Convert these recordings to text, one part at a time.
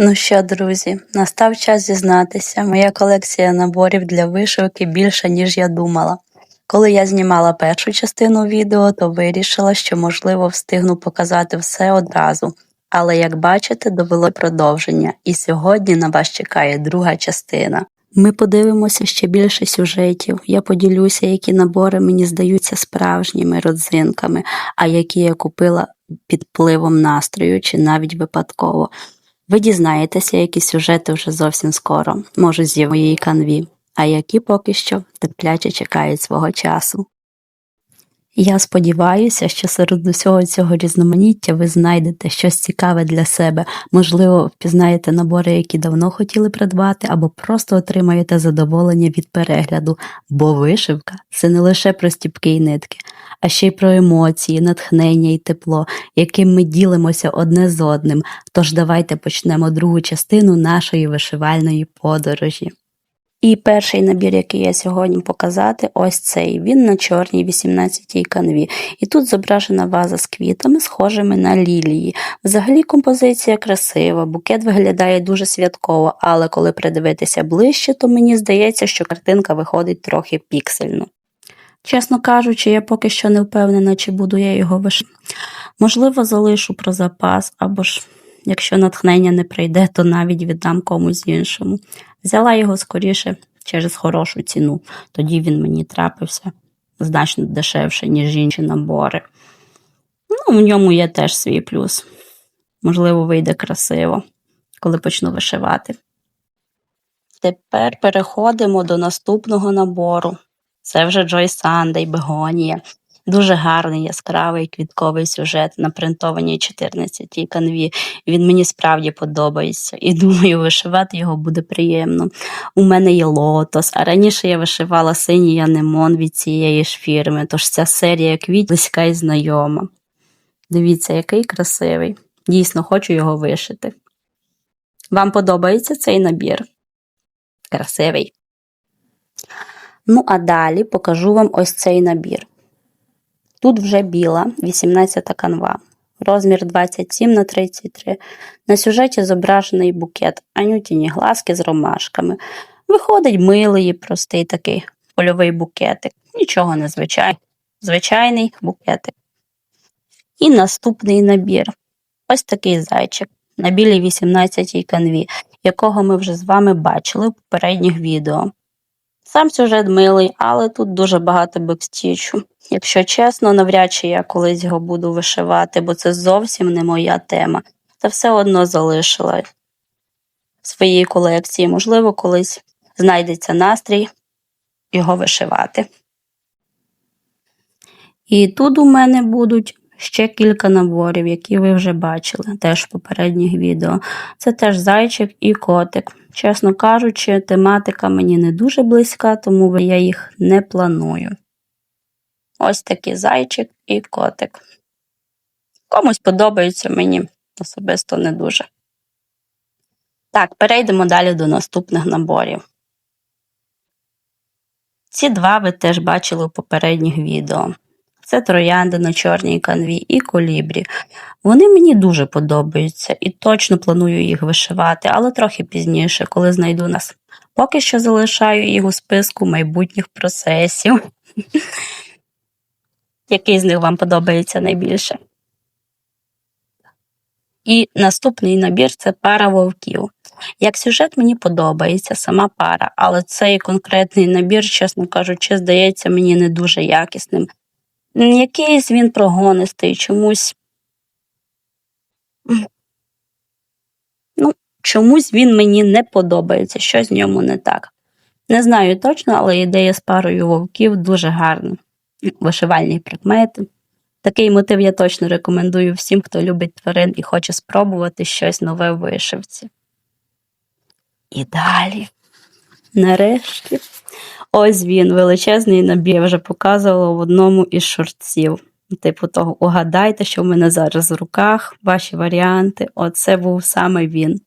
Ну що, друзі, настав час зізнатися. Моя колекція наборів для вишивки більша, ніж я думала. Коли я знімала першу частину відео, то вирішила, що можливо встигну показати все одразу. Але як бачите, довело продовження, і сьогодні на вас чекає друга частина. Ми подивимося ще більше сюжетів. Я поділюся, які набори мені здаються справжніми родзинками, а які я купила під впливом настрою чи навіть випадково. Ви дізнаєтеся, які сюжети вже зовсім скоро, може з моєї канві, а які поки що терпляче чекають свого часу. Я сподіваюся, що серед усього цього різноманіття ви знайдете щось цікаве для себе, можливо, впізнаєте набори, які давно хотіли придбати, або просто отримаєте задоволення від перегляду, бо вишивка це не лише про стіпки і нитки, а ще й про емоції, натхнення і тепло, яким ми ділимося одне з одним. Тож давайте почнемо другу частину нашої вишивальної подорожі. І перший набір, який я сьогодні показати, ось цей. Він на чорній 18-й канві. І тут зображена ваза з квітами, схожими на лілії. Взагалі композиція красива, букет виглядає дуже святково, але коли придивитися ближче, то мені здається, що картинка виходить трохи піксельно. Чесно кажучи, я поки що не впевнена, чи буду я його вишивати. Можливо, залишу про запас, або ж, якщо натхнення не прийде, то навіть віддам комусь іншому. Взяла його скоріше через хорошу ціну, тоді він мені трапився значно дешевше, ніж інші набори. Ну, в ньому є теж свій плюс. Можливо, вийде красиво, коли почну вишивати. Тепер переходимо до наступного набору. Це вже Joy Sunday, Бегонія. Дуже гарний яскравий квітковий сюжет на принтованій 14-й канві. Він мені справді подобається і думаю, вишивати його буде приємно. У мене є лотос, а раніше я вишивала синій анемон від цієї ж фірми, тож ця серія квіт близька і знайома. Дивіться, який красивий. Дійсно, хочу його вишити. Вам подобається цей набір? Красивий. Ну, а далі покажу вам ось цей набір. Тут вже біла, 18 канва, розмір 27 на 33. На сюжеті зображений букет, анютіні глазки з ромашками. Виходить милий, простий такий польовий букетик. Нічого не звичайний. Звичайний букетик. І наступний набір. Ось такий зайчик на білій 18 канві, якого ми вже з вами бачили в попередніх відео. Сам сюжет милий, але тут дуже багато бекстічу. Якщо чесно, навряд чи я колись його буду вишивати, бо це зовсім не моя тема. Та все одно залишила в своїй колекції. Можливо, колись знайдеться настрій його вишивати. І тут у мене будуть ще кілька наборів, які ви вже бачили, теж в попередніх відео. Це теж зайчик і котик. Чесно кажучи, тематика мені не дуже близька, тому я їх не планую. Ось такий зайчик і котик. Комусь подобаються мені особисто не дуже. Так, перейдемо далі до наступних наборів. Ці два ви теж бачили у попередніх відео. Це троянди на чорній канві і колібрі. Вони мені дуже подобаються і точно планую їх вишивати, але трохи пізніше, коли знайду нас. Поки що залишаю їх у списку майбутніх процесів. Який з них вам подобається найбільше? І наступний набір це пара вовків. Як сюжет мені подобається сама пара, але цей конкретний набір, чесно кажучи, здається мені не дуже якісним. Якийсь він прогонистий, чомусь. Ну, чомусь він мені не подобається, щось в ньому не так. Не знаю точно, але ідея з парою вовків дуже гарна. Вишивальні предмети. Такий мотив я точно рекомендую всім, хто любить тварин і хоче спробувати щось нове в вишивці. І далі. Нарешті. Ось він, величезний набір, я вже показувала в одному із шортців. Типу того, угадайте, що в мене зараз в руках, ваші варіанти. Оце був саме він.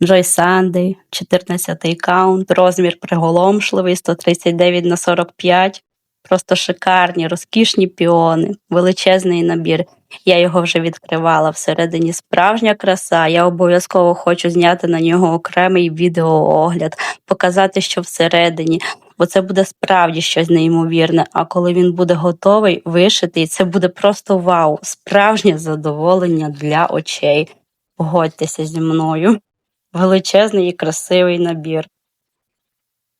Joy Sunday, 14-й каунт, розмір приголомшливий, 139 на 45. Просто шикарні, розкішні піони, величезний набір. Я його вже відкривала всередині справжня краса. Я обов'язково хочу зняти на нього окремий відеоогляд, показати, що всередині, бо це буде справді щось неймовірне. А коли він буде готовий, вишитий, це буде просто вау, справжнє задоволення для очей. Погодьтеся зі мною. Величезний і красивий набір.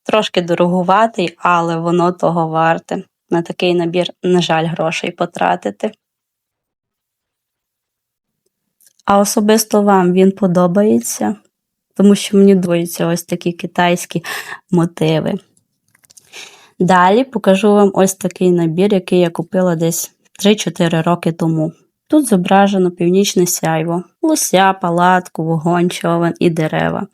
Трошки дорогуватий, але воно того варте. На такий набір, на жаль, грошей потратити. А особисто вам він подобається, тому що мені дуються ось такі китайські мотиви. Далі покажу вам ось такий набір, який я купила десь 3-4 роки тому. Тут зображено північне сяйво, лося, палатку, вогонь, човен і дерева.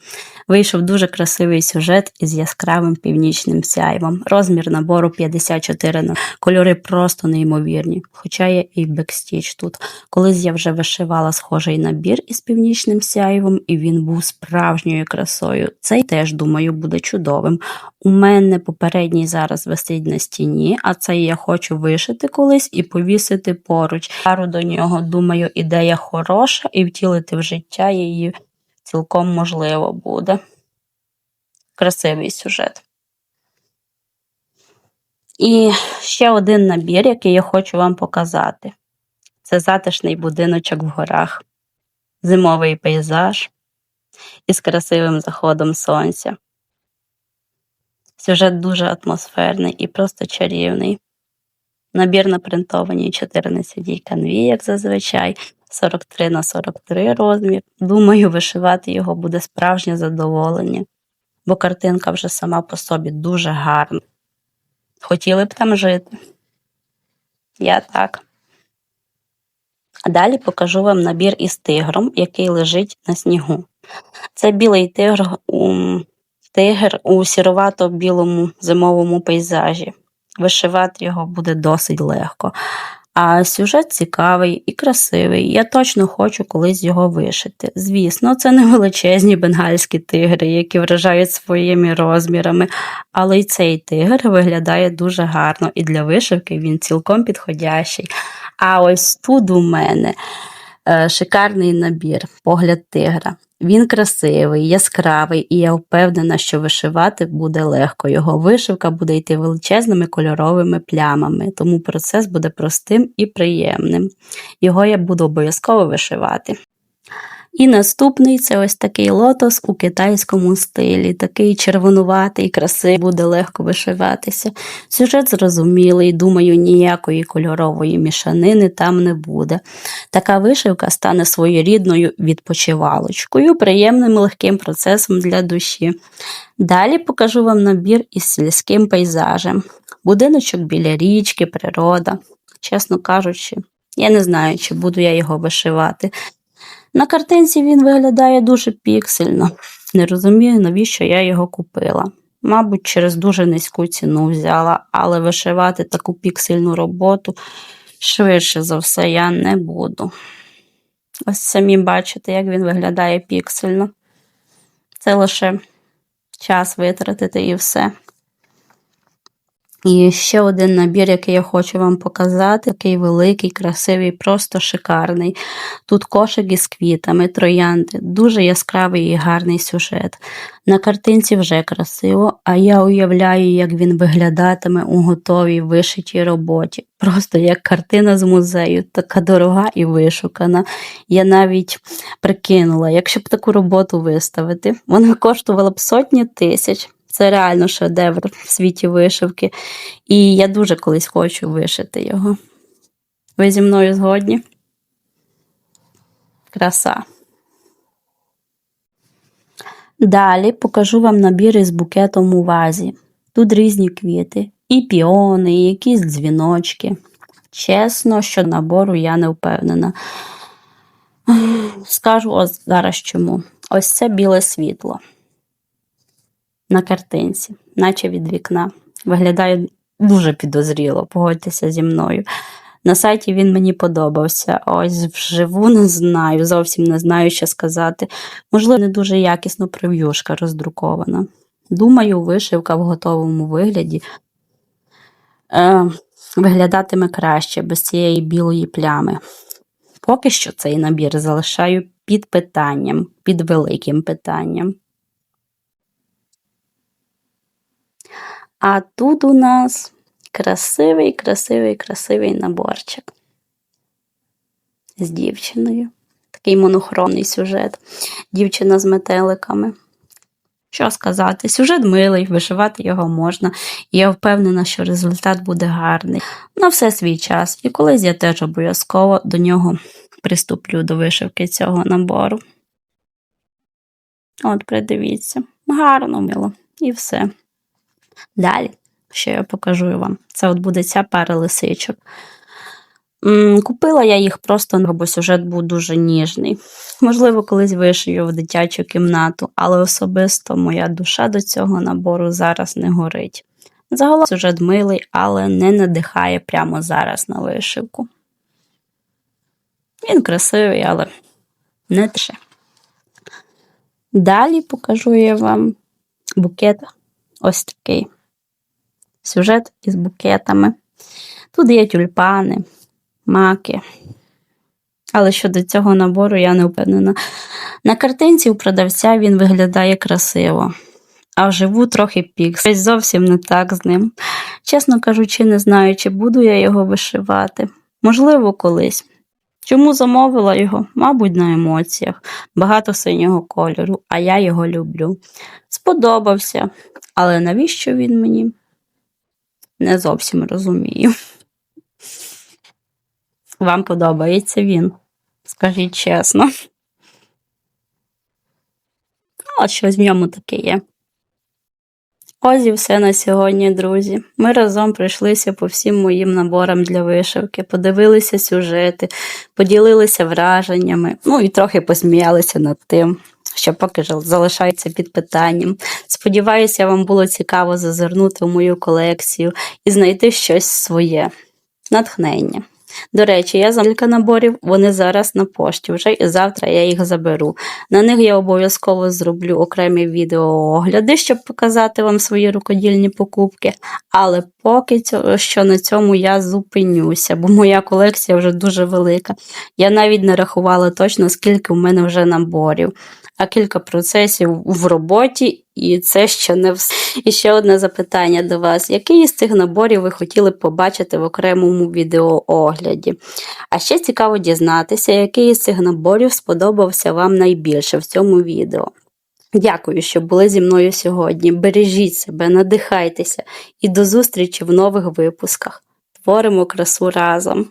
Вийшов дуже красивий сюжет із яскравим північним сяйвом. Розмір набору 54 на кольори просто неймовірні, хоча є і бекстіч тут. Колись я вже вишивала схожий набір із північним сяйвом, і він був справжньою красою. Цей теж, думаю, буде чудовим. У мене попередній зараз висить на стіні, а цей я хочу вишити колись і повісити поруч. Пару до нього, думаю, ідея хороша, і втілити в життя її цілком можливо буде. Красивий сюжет. І ще один набір, який я хочу вам показати. Це затишний будиночок в горах, зимовий пейзаж із красивим заходом сонця. Сюжет дуже атмосферний і просто чарівний. Набір на принтованій 14 канві, як зазвичай, 43 на 43 розмір. Думаю, вишивати його буде справжнє задоволення, бо картинка вже сама по собі дуже гарна. Хотіли б там жити? Я так. Далі покажу вам набір із тигром, який лежить на снігу. Це білий тигр у тигр у сіровато-білому зимовому пейзажі. Вишивати його буде досить легко. А сюжет цікавий і красивий. Я точно хочу колись його вишити. Звісно, це не величезні бенгальські тигри, які вражають своїми розмірами, але й цей тигр виглядає дуже гарно, і для вишивки він цілком підходящий. А ось тут у мене шикарний набір, погляд тигра. Він красивий, яскравий, і я впевнена, що вишивати буде легко. Його вишивка буде йти величезними кольоровими плямами, тому процес буде простим і приємним. Його я буду обов'язково вишивати. І наступний це ось такий лотос у китайському стилі, такий червонуватий, красивий, буде легко вишиватися. Сюжет зрозумілий, думаю, ніякої кольорової мішанини там не буде. Така вишивка стане своєрідною відпочивалочкою, приємним легким процесом для душі. Далі покажу вам набір із сільським пейзажем. Будиночок біля річки, природа. Чесно кажучи, я не знаю, чи буду я його вишивати. На картинці він виглядає дуже піксельно. Не розумію, навіщо я його купила. Мабуть, через дуже низьку ціну взяла, але вишивати таку піксельну роботу швидше за все я не буду. Ось самі бачите, як він виглядає піксельно. Це лише час витратити і все. І ще один набір, який я хочу вам показати, такий великий, красивий, просто шикарний. Тут кошик із квітами, троянди, дуже яскравий і гарний сюжет. На картинці вже красиво, а я уявляю, як він виглядатиме у готовій вишитій роботі. Просто як картина з музею, така дорога і вишукана. Я навіть прикинула, якщо б таку роботу виставити, вона коштувала б сотні тисяч. Це реально шедевр в світі вишивки. І я дуже колись хочу вишити його. Ви зі мною згодні? Краса. Далі покажу вам набір із букетом у вазі. Тут різні квіти, і піони, і якісь дзвіночки. Чесно, що набору я не впевнена. Скажу ось зараз чому. Ось це біле світло на картинці, наче від вікна. Виглядає дуже підозріло, погодьтеся зі мною. На сайті він мені подобався. Ось вживу не знаю, зовсім не знаю, що сказати. Можливо, не дуже якісно прев'юшка роздрукована. Думаю, вишивка в готовому вигляді е, виглядатиме краще без цієї білої плями. Поки що цей набір залишаю під питанням, під великим питанням. А тут у нас красивий, красивий, красивий наборчик з дівчиною. Такий монохронний сюжет. Дівчина з метеликами. Що сказати, сюжет милий, вишивати його можна, і я впевнена, що результат буде гарний. На все свій час, і колись я теж обов'язково до нього приступлю до вишивки цього набору. От, придивіться, гарно мило, і все. Далі, що я покажу вам, це от буде ця пара лисичок. Купила я їх просто, бо сюжет був дуже ніжний. Можливо, колись вишию в дитячу кімнату, але особисто моя душа до цього набору зараз не горить. Загалом сюжет милий, але не надихає прямо зараз на вишивку. Він красивий, але не тише. Далі покажу я вам букет ось такий. Сюжет із букетами. Тут є тюльпани, маки. Але щодо цього набору я не впевнена. На картинці у продавця він виглядає красиво, а вживу трохи пікс. Щось зовсім не так з ним. Чесно кажучи, не знаю, чи буду я його вишивати. Можливо, колись. Чому замовила його? Мабуть, на емоціях. Багато синього кольору, а я його люблю. Сподобався, але навіщо він мені? Не зовсім розумію. Вам подобається він? Скажіть чесно. От щось в ньому таке є. Ось і все на сьогодні, друзі. Ми разом пройшлися по всім моїм наборам для вишивки, подивилися сюжети, поділилися враженнями, ну і трохи посміялися над тим, що поки залишається під питанням. Сподіваюся, вам було цікаво зазирнути в мою колекцію і знайти щось своє. Натхнення. До речі, я за кілька наборів, вони зараз на пошті вже і завтра я їх заберу. На них я обов'язково зроблю окремі відеоогляди, щоб показати вам свої рукодільні покупки. Але поки що на цьому я зупинюся, бо моя колекція вже дуже велика. Я навіть не рахувала точно, скільки в мене вже наборів. А кілька процесів в роботі, і це ще не все. І ще одне запитання до вас: який із цих наборів ви хотіли б побачити в окремому відеоогляді? А ще цікаво дізнатися, який із цих наборів сподобався вам найбільше в цьому відео. Дякую, що були зі мною сьогодні. Бережіть себе, надихайтеся і до зустрічі в нових випусках. Творимо красу разом!